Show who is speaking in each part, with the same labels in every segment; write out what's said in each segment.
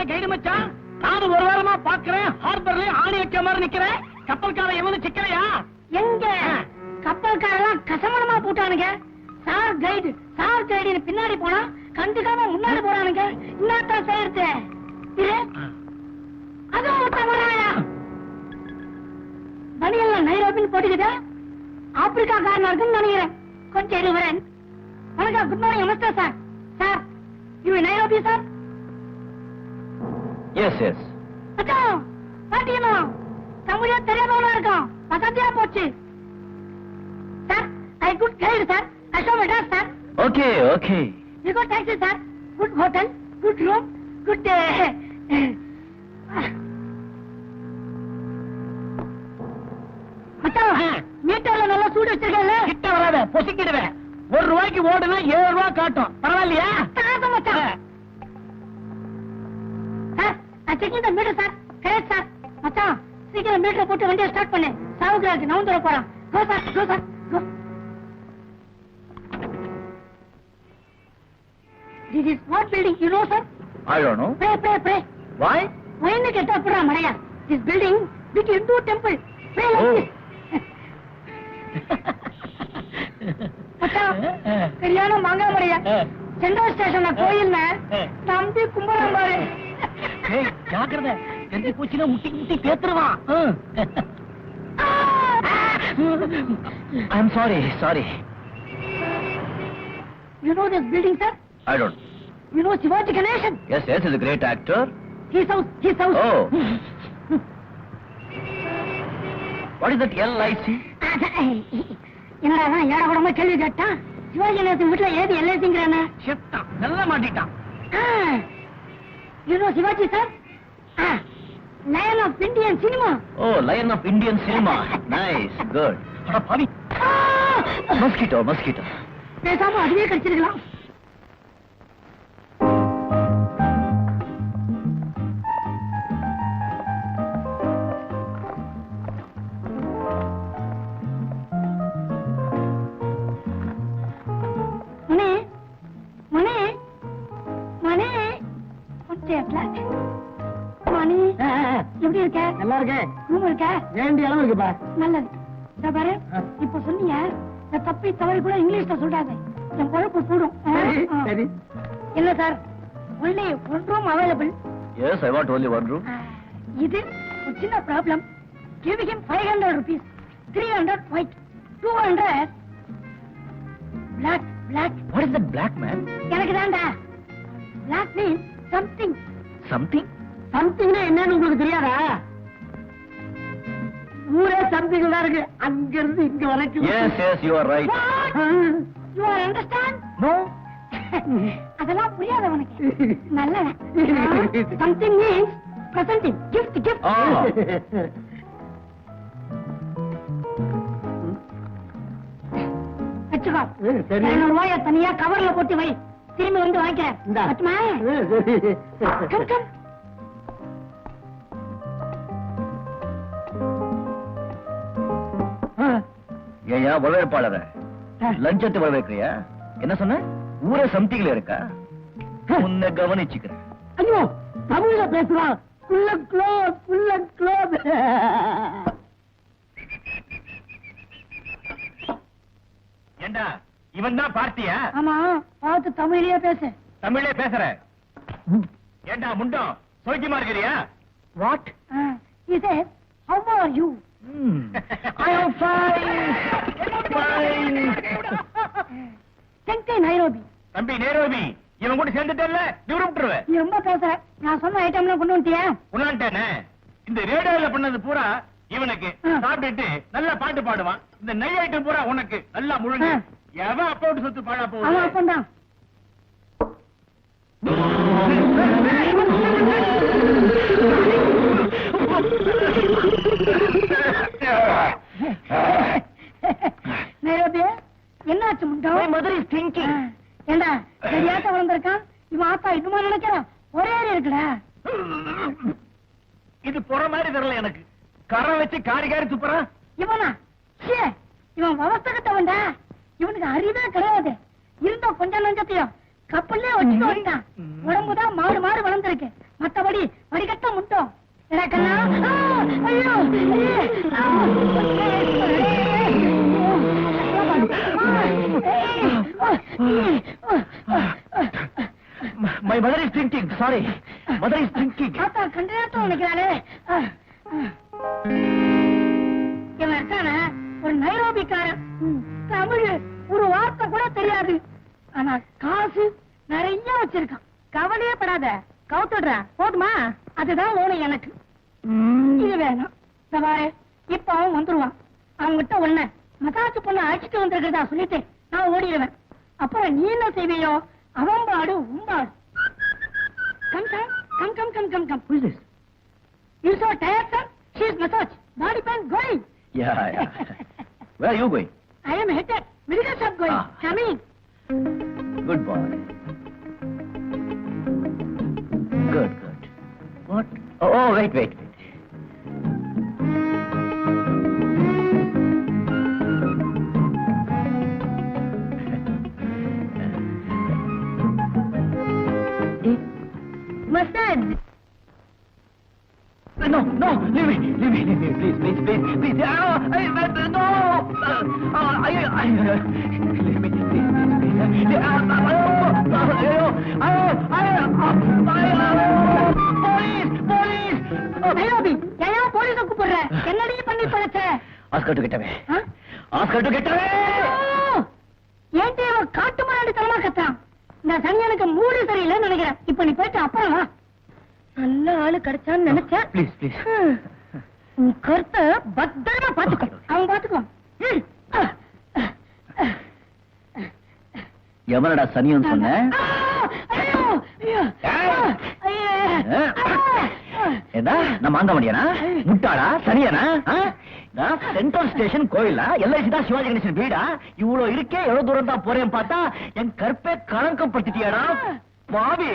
Speaker 1: என்ன கைடு மச்சான்? நானும் ஒரு வாரமா பாக்குறேன் ஹார்பர்ல ஆணி வைக்க மாதிரி நிக்கிறேன். சிக்கலையா?
Speaker 2: எங்க? கப்பல்காரெல்லாம் போட்டானுங்க. சார் கைடு சார் கைடு பின்னாடி போனா கண்டுக்காம முன்னாடி போறானுங்க. இன்னொருத்தன் சேர்த்து இரு. அதுவும் ஒருத்தன் வராயா? பனியெல்லாம் நைரோபின்னு போட்டுக்கிட்டு ஆப்பிரிக்கா காரனா இருக்குன்னு நினைக்கிறேன். கொஞ்சம் இரு வரேன் வணக்கம் குட் மார்னிங் நமஸ்தே சார் சார் இவன் நைரோபி சார்
Speaker 3: எஸ் எஸ்
Speaker 2: பாத்தீங்களா? தமிழே தெரியாதவனா இருக்கான். பக்கத்தியா போச்சு. Sir I good guide sir I show Madras sir
Speaker 3: okay okay
Speaker 2: you go taxi sir good hotel good room good மீட்டர்ல நல்லா சூடு வச்சிருக்கல
Speaker 1: கிட்ட வராத பொசுக்கிடுவேன். ஒரு ரூபாய்க்கு ஓடுனா ஏழு ரூபாய் காட்டும். பரவாயில்லையா?
Speaker 2: நான் checking the meter sir correct sir மச்சான் சீக்கிரம் மீட்டரை போட்டு வண்டியை ஸ்டார்ட் பண்ணு. சாவுக்கு நவுந்துட போறான். Go sir go sir go This is what building, you know, sir?
Speaker 3: I don't know
Speaker 2: Pray, pray, pray.
Speaker 3: Why
Speaker 2: வயன்னு கேட்டா அப்புறம் மடையா? This building, big Hindu temple. Pray like
Speaker 3: Oh.
Speaker 2: this. மச்சான், சரியான மாங்காய் மடையா. சென்ட்ரல் ஸ்டேஷன்ல கோயில்ல நம்பி கும்பலாம் பாரு.
Speaker 1: ஜாக்கிரதை. தெரிஞ்சு போச்சுன்னா முட்டி முட்டி பேத்துருவான்.
Speaker 3: I am sorry sorry
Speaker 2: You know this building, sir?
Speaker 3: I don't
Speaker 2: You know Shivaji Ganeshan?
Speaker 3: Yes yes is great actor
Speaker 2: His house, his house.
Speaker 3: Oh what is that LIC
Speaker 2: என்னடா ஏழை கூடமா கேள்வி கேட்டான் சிவாஜி கணேசன் வீட்டுல ஏது எல்ஐசிங்கிறானே
Speaker 1: செத்தான் நல்லா மாட்டிட்டான்.
Speaker 2: You know Shivaji sir lion of Indian cinema
Speaker 3: oh lion of Indian cinema nice good
Speaker 1: அட பாவி.
Speaker 3: மஸ்கிட்டோ மஸ்கிட்டோ
Speaker 2: பேசாம அதுவே கிடைச்சிருக்கலாம். மணி எப்படி இருக்க?
Speaker 1: நல்லா இருக்கேன்
Speaker 2: ரூம் இருக்க?
Speaker 1: வேண்டிய அளவு இருக்குப்பா.
Speaker 2: நல்லது. இதோ பாரு இப்ப சொன்னீங்க இந்த தப்பி தவறி கூட இங்கிலீஷ்ல சொல்றாங்க என் குழப்பு கூடும் ஆ,
Speaker 1: சரி
Speaker 2: ஆ.
Speaker 1: சரி.
Speaker 2: இல்ல sir only one room available
Speaker 3: yes I want only one room
Speaker 2: இது ஒரு சின்ன problem give him five hundred rupees three hundred white two hundred black black
Speaker 3: what is that black man
Speaker 2: எனக்கு தான்டா பிளாக் மீன்ஸ் சம்திங்
Speaker 3: சம்திங்
Speaker 1: சம்திங்னா என்னன்னு உங்களுக்கு தெரியாதா? ஊரே சம்திங் தான் இருக்கு. அங்க இருந்து இங்க வரைக்கும்
Speaker 2: அதெல்லாம் புரியாத உனக்கு நல்லவன் something means presenting gift gift
Speaker 3: ஆ
Speaker 2: வச்சுக்கோ.
Speaker 1: ம், சரி.
Speaker 2: இருநூறு ரூபாய தனியா கவர்ல போட்டு வை. திரும்பி வந்து வாங்கிக்கிறேன்.
Speaker 3: ஏயா வரவேற்பாளர? லஞ்சத்தை வரவேற்கிறியா? என்ன சொன்ன? ஊரே சம்திங்ல இருக்கா? உன்னை கவனிச்சுக்கிறேன்.
Speaker 1: ஐயோ தமிழ்ல பேசுறான் க்ளோஸ் க்ளோஸ்
Speaker 4: ஏண்டா இவன் தான் பார்த்தியா?
Speaker 2: ஆமா பார்த்து தமிழ்லயே பேசு.
Speaker 4: தமிழே பேசுற. ஏண்டா முண்டம் சௌக்கியமா இருக்கிறியா?
Speaker 1: What
Speaker 2: He said, how are தென்கை நைரோபி.
Speaker 4: தம்பி நேரோபி இவன் கூட சேர்ந்துட்டல்ல? நீ விட்டுருவேன்
Speaker 2: நீ ரொம்ப பேசுற நான் சொன்ன ஐட்டம்லாம் கொண்டு வந்துட்டியா?
Speaker 4: உன்னான்ட்டேனே? இந்த ரேடியோல பண்ணது பூரா இவனுக்கு. சாப்பிட்டுட்டு நல்லா பாட்டு பாடுவான். இந்த நெய் ஐட்டம் பூரா உனக்கு. நல்லா முழுங்கு. எவன் அப்போட்டு சொத்து பாழா
Speaker 2: அவன்
Speaker 4: போகுது
Speaker 2: அப்பந்தான். நைரோபி என்னாச்சு முண்டம்
Speaker 1: மதர் இஸ் திங்கிங்
Speaker 2: ஏண்டா சரியாட்ட வளர்ந்திருக்கான்? இவன் ஆத்தா இன்னுமா நினைக்கிறான். ஒரே ஏறி இருக்குடா.
Speaker 4: இது புற மாதிரி தெரியல எனக்கு. கரம் வச்சு காரி காரி துப்புறான்
Speaker 2: இவனா? ச்சே, இவன் வவஸ்தகத்தவன்டா இவனுக்கு அறிவே கிடையாது. இருந்த கொஞ்ச நஞ்சத்தையும். கப்பல்லே வச்சுட்டு வந்துட்டான். உடம்புதான் மாடு மாடு வளர்ந்துருக்கு.
Speaker 3: My mother is drinking sorry mother is drinking
Speaker 2: தாத்தா கண்டு நேரத்தில் நினைக்கிறாளே ஆ, ஆ. இவன் இருக்கானே ஒரு நைரோபிக்காரன். தமிழ் ஒரு வார்த்தை கூட தெரியாது. ஆனா காசு நிறைய வச்சிருக்கான். கவலையே படாத. கவுத்துடுறேன் போதுமா அதுதான் வேணும் எனக்கு. இது வேணும். இந்த இப்ப அவன் வந்துருவான் அவன்கிட்ட ஒண்ணு மசாஜ் பொண்ணு அழைச்சிட்டு வந்திருக்கிறதா சொல்லிட்டு நான் ஓடிடுவேன் அப்புறம் நீ என்ன செய்வியோ அவன் பாடு உம்பாடு come come come come come come come
Speaker 3: Who is this?
Speaker 2: You so tired, sir? She is massage. Body pain going.
Speaker 3: Yeah, yeah. Where are you going?
Speaker 2: I am headed. Medical shop going.
Speaker 3: Ah.
Speaker 2: Coming.
Speaker 3: Good boy. Good, good. What? Oh, oh wait, wait, wait. No, no, leave me, leave me, leave me, please, please, please, please. Ah, I, I, no! Uh, uh, I, I, leave me, please, please, please. Ah, ah, ah, ayo, ayo, ayo, ayo, ayo, police, police!
Speaker 2: Nairobi ஏன் போலீஸ கூப்பிடுற என்னடி பண்ணி தொலைச்ச
Speaker 3: Ask her to get away.
Speaker 2: Ah?
Speaker 3: Ask her to get away!
Speaker 2: ஐயோ! ஏன்டி அவன் காட்டு மாநாடு தனமா கத்தான் இந்த சனியனுக்கு மூடு சரியில்லைன்னு நினைக்கிறேன் இப்ப நீ போயிட்டு அப்புறம் வா நல்ல ஆளு கிடைச்சான்னு நினைச்சேன்.
Speaker 3: please.
Speaker 2: ஹம். உன் கருத்தை பத்திரமா பாத்துக்கோ அவன் பாத்துக்கோ ம். ஆ.
Speaker 3: எவனடா சனியன் சொன்ன! ஏய்! ஏதா நான் மாங்க முடியானா முட்டாளா? சனியனா? சென்ட்ரல் ஸ்டேஷன் கோயிலா எல்ஐசி தான் சிவாஜி கணேசன் வீடா? இவ்வளவு இருக்கே எவ்வளவு தூரம் தான் போறேன் பார்த்தா என் கற்பை களங்கம் படுத்திட்டியாடா பாவி.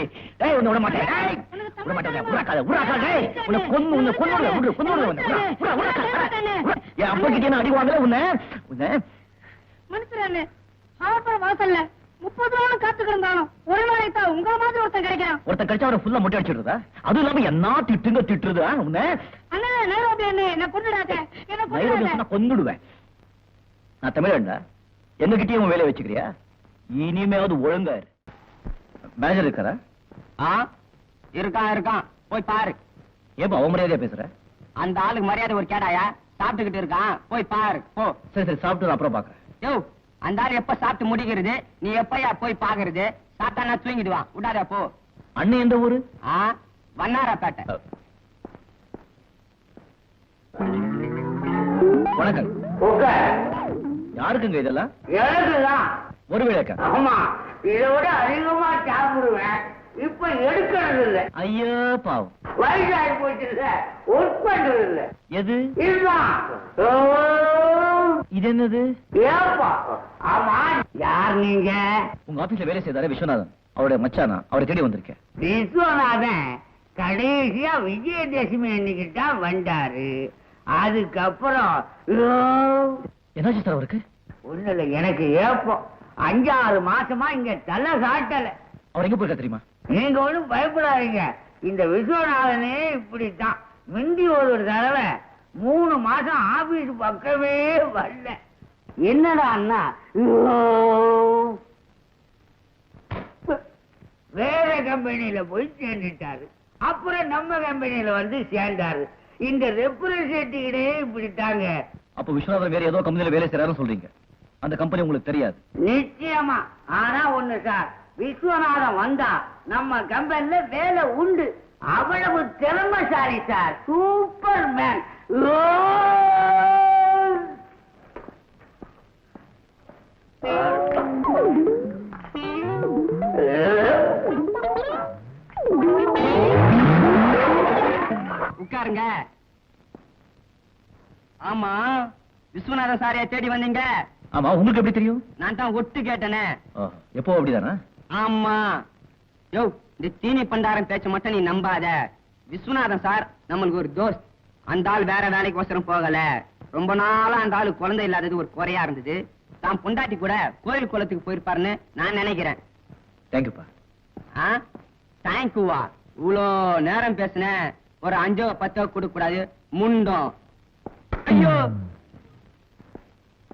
Speaker 3: உன்னை விட மாட்டேன். விட மாட்டேன் உருக்காத உருக்காத டேய் உன்னை கொன்னு உன்னை கொன்னு விடு கொன்னு விடு உன்னை. உர்ரா, உர்ரா, உர்ரா, உர்ரா. என் அப்பா கிட்ட என்ன அடி வாங்கல உன்னை? உன்னை?
Speaker 2: மனுஷரானே ஆவப்புற வாசல்ல முப்பது ரூபா காத்து கிடந்தானோ ஒரு நாளைக்கு தான் உங்க மாதிரி ஒருத்தன் கிடைக்கிறான்.
Speaker 3: ஒருத்தன் கடிச்சா அவரை ஃபுல்லா முட்டை அடிச்சிடுறதா? அதுவும் இல்லாம என்ன திட்டுங்க திட்டுறது ஆ, உன்னை?
Speaker 2: அண்ணா நைரோபி அண்ணே என்ன கொண்டுடாத என்ன
Speaker 3: நைரோபி
Speaker 2: கொண்டுடாத
Speaker 3: சொன்னா கொன்னுடுவேன். நான் தமிழன்டா. எங்க கிட்டயும் வேலையை வச்சுக்கிறியா? இனிமேவது ஒழுங்கா இரு மேனேஜர் இருக்காரா?
Speaker 1: ஆ? இருக்கான் இருக்கான் போய் பாரு.
Speaker 3: ஏப்பா அவமரியாதையா பேசுற?
Speaker 1: அந்த ஆளுக்கு மரியாதை ஒரு கேடாயா? சாப்பிட்டுக்கிட்டு இருக்கான். போய் பாரு போ.
Speaker 3: சரி சரி சாப்பிட்டு அப்புறம் பாக்குறேன்.
Speaker 1: யோ அந்த ஆள் எப்ப சாப்பிட்டு முடிக்கிறது? நீ எப்பயா போய் பாக்குறது? சாப்பிட்டா நான் தூங்கிடுவான் விடாத போ.
Speaker 3: அண்ணன் எந்த ஊரு?
Speaker 1: ஆ வண்ணாரப்பேட்டை.
Speaker 3: வணக்கம். யாருக்குங்க இதெல்லாம்?
Speaker 5: எனக்குதான்.
Speaker 3: ஒரு வேலைக்கா
Speaker 5: ஆமா இதை விட அதிகமா சாப்பிடுவேன். இப்ப எடுக்கிறது இல்ல.
Speaker 3: ஐயோ பாவம்.
Speaker 5: வயசாகி போச்சு இல்ல. ஒர்க் பண்றது இல்ல.
Speaker 3: எது?
Speaker 5: இதுதான்.
Speaker 3: இது என்னது
Speaker 5: ஏப்பா. ஆமா யார் நீங்க?
Speaker 3: உங்க ஆபீஸ்ல வேலை செய்தாரே விஸ்வநாதன்? அவருடைய மச்சானா? அவரை தேடி வந்திருக்கேன்.
Speaker 5: விஸ்வநாதன் கடைசியா விஜயதசமி அன்னைக்கு தான் வந்தாரு. அதுக்கப்புறம்
Speaker 3: என்னாச்சு சார் அவருக்கு?
Speaker 5: ஒண்ணும் இல்ல எனக்கு ஏப்பம். அஞ்சாறு மாசமா இங்க தலை காட்டல
Speaker 3: அவர் எங்க போயிருக்கா தெரியுமா?
Speaker 5: நீங்க ஒண்ணும் பயப்படாதீங்க. இந்த விஸ்வநாதனே இப்படித்தான். முந்தி ஒரு தடவை மூணு மாசம் ஆபீஸ் பக்கமே வரல. என்னடா அண்ணா. வேற கம்பெனில போய் சேர்ந்துட்டாரு. அப்புறம் நம்ம கம்பெனில வந்து சேர்ந்தாரு. இந்த ரெப்ரசன்டேட்டிவ்டே இப்படித்தாங்க.
Speaker 3: அப்ப விஸ்வநாதன் வேற ஏதோ கம்பெனில வேலை செய்யறாருன்னு சொல்றீங்க. அந்த கம்பெனி உங்களுக்கு தெரியாது.
Speaker 5: நிச்சயமா. ஆனா ஒண்ணு சார் விஸ்வநாதன் வந்தா நம்ம கம்பெனில வேலை உண்டு. அவ்வளவு திறமைசாலி சார். சூப்பர் மேன்
Speaker 1: உட்காருங்க. ஆமா விஸ்வநாதன் சாரியா தேடி வந்தீங்க?
Speaker 3: ஆமா உங்களுக்கு எப்படி தெரியும்?
Speaker 1: நான் தான் ஒட்டு கேட்டனே.
Speaker 3: எப்போ அப்படிதானா?
Speaker 1: ஆமா. யோ இந்த தீனி பண்டாரம் பேச்ச மட்டும் நீ நம்பாத. விஸ்வநாதன் சார் நம்மளுக்கு ஒரு தோஸ்த். அந்த ஆள் வேற வேலைக்கு ஒசரம் போகல. ரொம்ப நாளா அந்த ஆளு குழந்தை இல்லாதது ஒரு குறையா இருந்தது. தான் பொண்டாட்டி கூட கோயில் குளத்துக்கு போயிருப்பாருன்னு நான் நினைக்கிறேன்.
Speaker 3: தேங்க்யூப்பா.
Speaker 1: ஆ? தேங்க்யூவா. இவ்வளோ நேரம் பேசுனேன் ஒரு அஞ்சோ பத்தோ கொடுக்க கூடாது முண்டோம் ஐயோ!